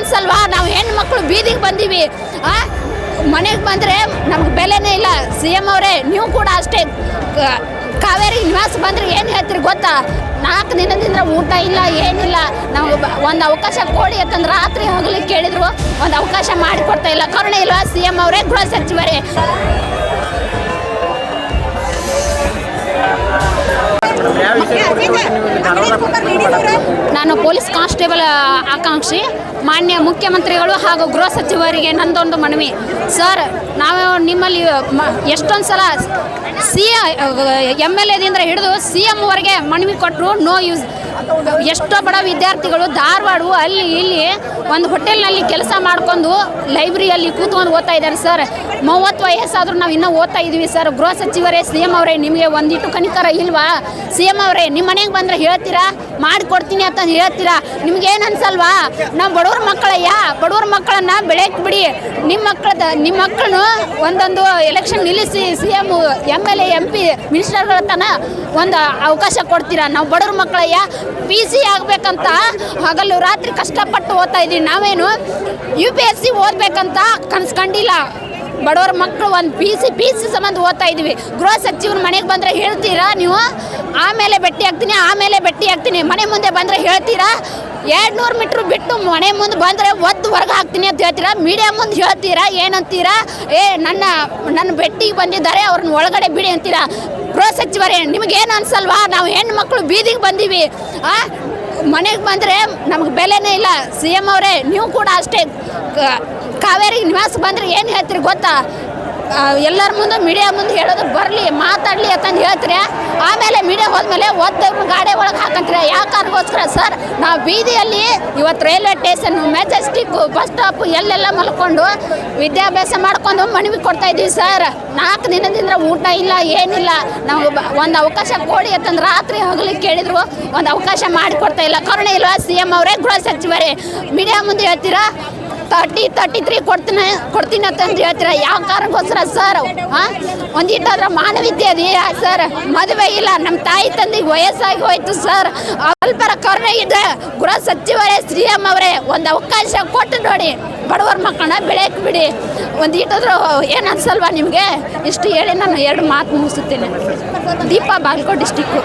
ಅನ್ಸಲ್ವಾ? ನಾವು ಹೆಣ್ಣು ಹೆಣ್ಮಕ್ಳು ಬೀದಿಗೆ ಬಂದೀವಿ. ಮನೆಗೆ ಬಂದರೆ ನಮ್ಗೆ ಬೆಲೆನೇ ಇಲ್ಲ. ಸಿ ಎಂ ಅವರೇ, ನೀವು ಕೂಡ ಅಷ್ಟೇ ಕಾವೇರಿ ನಿವಾಸ ಬಂದರೆ ಏನು ಹೇಳ್ತೀರಿ ಗೊತ್ತಾ? ನಾಲ್ಕು ದಿನದಿಂದ ಊಟ ಇಲ್ಲ, ಏನಿಲ್ಲ. ನಾವು ಒಂದು ಅವಕಾಶ ಕೊಡಿ, ಯಾಕಂದ್ರೆ ರಾತ್ರಿ ಹೋಗ್ಲಿಕ್ಕೆ ಕೇಳಿದ್ರು ಒಂದು ಅವಕಾಶ ಮಾಡಿಕೊಡ್ತಾ ಇಲ್ಲ. ಕರುಣೆ ಇಲ್ವಾ ಸಿ ಎಂ ಅವರೇ, ಗೃಹ ಸಚಿವರೇ? ನಾನು ಪೊಲೀಸ್ ಕಾನ್ಸ್ಟೇಬಲ್ ಆಕಾಂಕ್ಷಿ, ಮಾನ್ಯ ಮುಖ್ಯಮಂತ್ರಿಗಳು ಹಾಗೂ ಗೃಹ ಸಚಿವರಿಗೆ ನಂದೊಂದು ಮನವಿ. ಸರ್, ನಾವು ನಿಮ್ಮಲ್ಲಿ ಎಷ್ಟೊಂದು ಸಲ ಸಿ ಎಂ ಎಲ್ ಎದಿಂದ ಹಿಡಿದು ಸಿ ಎಮ್ವರೆಗೆ ಮನವಿ ಕೊಟ್ಟರು ನೋ ಯೂಸ್. ಎಷ್ಟೋ ಬಡ ವಿದ್ಯಾರ್ಥಿಗಳು ಧಾರವಾಡ ಅಲ್ಲಿ ಇಲ್ಲಿ ಒಂದು ಹೋಟೆಲ್ನಲ್ಲಿ ಕೆಲಸ ಮಾಡ್ಕೊಂಡು ಲೈಬ್ರರಿಯಲ್ಲಿ ಕೂತ್ಕೊಂಡು ಓದ್ತಾ ಇದ್ದಾರೆ ಸರ್. ಮೂವತ್ತು ವಯಸ್ಸಾದರೂ ನಾವು ಇನ್ನೂ ಓದ್ತಾ ಇದ್ದೀವಿ ಸರ್. ಗೃಹ ಸಚಿವರೇ, ಸಿ ಎಂ ಅವರೇ, ನಿಮಗೆ ಒಂದಿಟ್ಟು ಕನಿಕರ ಇಲ್ವಾ? ಸಿ ಎಂ ಅವರೇ, ನಿಮ್ಮ ಮನೆಗೆ ಬಂದರೆ ಹೇಳ್ತೀರಾ? ಮಾಡಿಕೊಡ್ತೀನಿ ಅಂತ ಹೇಳ್ತೀರಾ? ನಿಮ್ಗೇನು ಅನ್ಸಲ್ವಾ? ನಾವು ಬಡವ್ರ ಮಕ್ಕಳಯ್ಯ? ಬಡವ್ರ ಮಕ್ಕಳನ್ನ ಬೆಳೆಯಕ್ಕೆ ಬಿಡಿ. ನಿಮ್ಮ ಮಕ್ಕಳದ ನಿಮ್ಮ ಮಕ್ಕಳನ್ನು ಒಂದೊಂದು ಎಲೆಕ್ಷನ್ ನಿಲ್ಲಿಸಿ C M M L A, M P, ಮಿನಿಸ್ಟರ್ಗಳ ತನ ಒಂದು ಅವಕಾಶ ಕೊಡ್ತೀರಾ? ನಾವು ಬಡವ್ರ ಮಕ್ಕಳಯ್ಯ? ಪಿ ಸಿ ಆಗಬೇಕಂತ, ಹಗಲು ರಾತ್ರಿ ಕಷ್ಟಪಟ್ಟು ಓದ್ತಾ ಇದ್ದೀವಿ ನಾವೇನು ಯು ಪಿ ಎಸ್ ಸಿ ಓದಬೇಕಂತ ಕನ್ಸ್ಕೊಂಡಿಲ್ಲ. ಬಡವ್ರ ಮಕ್ಕಳು ಒಂದು ಪಿ ಸಿ ಪಿ ಸಿ ಸಂಬಂಧ ಓದ್ತಾ ಇದ್ದೀವಿ ಗೃಹ ಸಚಿವ್ರ ಮನೆಗೆ ಬಂದರೆ ಹೇಳ್ತೀರಾ ನೀವು? ಆಮೇಲೆ ಭೇಟಿ ಆಗ್ತೀನಿ ಆಮೇಲೆ ಭೇಟಿ ಆಗ್ತೀನಿ ಮನೆ ಮುಂದೆ ಬಂದರೆ ಹೇಳ್ತೀರಾ? ಎರಡು ನೂರು ಮೀಟ್ರ್ ಬಿಟ್ಟು ಮನೆ ಮುಂದೆ ಬಂದರೆ ಒದ್ದು ಹೊರಗೆ ಹಾಕ್ತೀನಿ ಅಂತ ಹೇಳ್ತೀರಾ? ಮೀಡಿಯಾ ಮುಂದೆ ಹೇಳ್ತೀರಾ? ಏನಂತೀರಾ? ಏ, ನನ್ನ ನನ್ನ ಭೆಟ್ಟಿಗೆ ಬಂದಿದ್ದಾರೆ, ಅವ್ರನ್ನ ಒಳಗಡೆ ಬಿಡಿ ಅಂತೀರಾ? ಗೃಹ ಸಚಿವರೇ ನಿಮಗೇನು ಅನ್ಸಲ್ವಾ? ನಾವು ಹೆಣ್ಣು ಮಕ್ಕಳು ಬೀದಿಗೆ ಬಂದೀವಿ. ಆ, ಮನೆಗೆ ಬಂದರೆ ನಮ್ಗೆ ಬೆಲೆನೇ ಇಲ್ಲ. ಸಿ ಎಂ ಅವರೇ, ನೀವು ಕೂಡ ಅಷ್ಟೇ. ಕಾವೇರಿ ನಿವಾಸ ಬಂದ್ರೆ ಏನು ಹೇಳ್ತೀರಿ ಗೊತ್ತಾ? ಎಲ್ಲರ ಮುಂದೆ ಮೀಡಿಯಾ ಮುಂದೆ ಹೇಳೋದು ಬರಲಿ, ಮಾತಾಡಲಿ ಅಂತಂದು ಹೇಳ್ತೀರಿ? ಆಮೇಲೆ ಮೀಡಿಯಾ ಹೋದ್ಮೇಲೆ ಒದ್ದವ್ರನ್ನ ಗಾಡಿ ಒಳಗೆ ಹಾಕಂತೀರ ಯಾವ ಕಾರಣಕ್ಕೋಸ್ಕರ ಸರ್? ನಾವು ಬೀದಿಯಲ್ಲಿ ಇವತ್ತು railway station Majestic bus stop ಎಲ್ಲೆಲ್ಲ ಮಲ್ಕೊಂಡು ವಿದ್ಯಾಭ್ಯಾಸ ಮಾಡ್ಕೊಂಡು ಮನವಿ ಕೊಡ್ತಾ ಇದ್ದೀವಿ ಸರ್. ನಾಲ್ಕು ದಿನದಿಂದ ಊಟ ಇಲ್ಲ, ಏನಿಲ್ಲ. ನಾವು ಒಂದು ಅವಕಾಶ ಕೊಡಿ ಅಂತಂದ್ರೆ ರಾತ್ರಿ ಹಗಲಿ ಕೇಳಿದ್ರು, ಒಂದು ಅವಕಾಶ ಮಾಡಿಕೊಡ್ತಾ ಇಲ್ಲ. ಕರುಣೆ ಇಲ್ವಾ ಸಿ ಎಂ ಅವರೇ, ಗೃಹ ಸಚಿವರೇ? ಮೀಡಿಯಾ ಮುಂದೆ ಹೇಳ್ತೀರಾ? ತರ್ಟಿ ತರ್ಟಿ ತ್ರೀ ಕೊಡ್ತೀನಿ ಕೊಡ್ತೀನಿ ಅಂತಂದು ಹೇಳ್ತೀರಾ? ಯಾವ ಕಾರಣಕ್ಕೋಸ್ಕರ ಸರ್ ಹಾಂ? ಒಂದಿಟ್ಟಾದ್ರೆ ಮಾನವೀಯತೆ ಇದೆಯಾ ಸರ್ ಮದುವೆ ಇಲ್ಲ. ನಮ್ಮ ತಾಯಿ ತಂದೆಗೆ ವಯಸ್ಸಾಗಿ ಹೋಯ್ತು ಸರ್ ಅಲ್ಪರ ಕರುಣೆ ಇದೆ. ಗೃಹ ಸಚಿವರೇ ಶ್ರೀ ಎಂ ಅವರೇ, ಒಂದು ಅವಕಾಶ ಕೊಟ್ಟು ನೋಡಿ. ಬಡವರ ಮಕ್ಕಳನ್ನ ಬೆಳೆಯಕ್ಕೆ ಬಿಡಿ. ಒಂದು ಇಟ್ಟಿದ್ರು ಏನು ಅನ್ಸಲ್ವಾ ನಿಮಗೆ? ಇಷ್ಟು ಹೇಳಿ ನಾನು ಎರಡು ಮಾತು ಮುಗಿಸುತ್ತೇನೆ. ದೀಪಾ ಬಾಲ್ಕೋಟ್ ಡಿಸ್ಟಿಕ್ಕು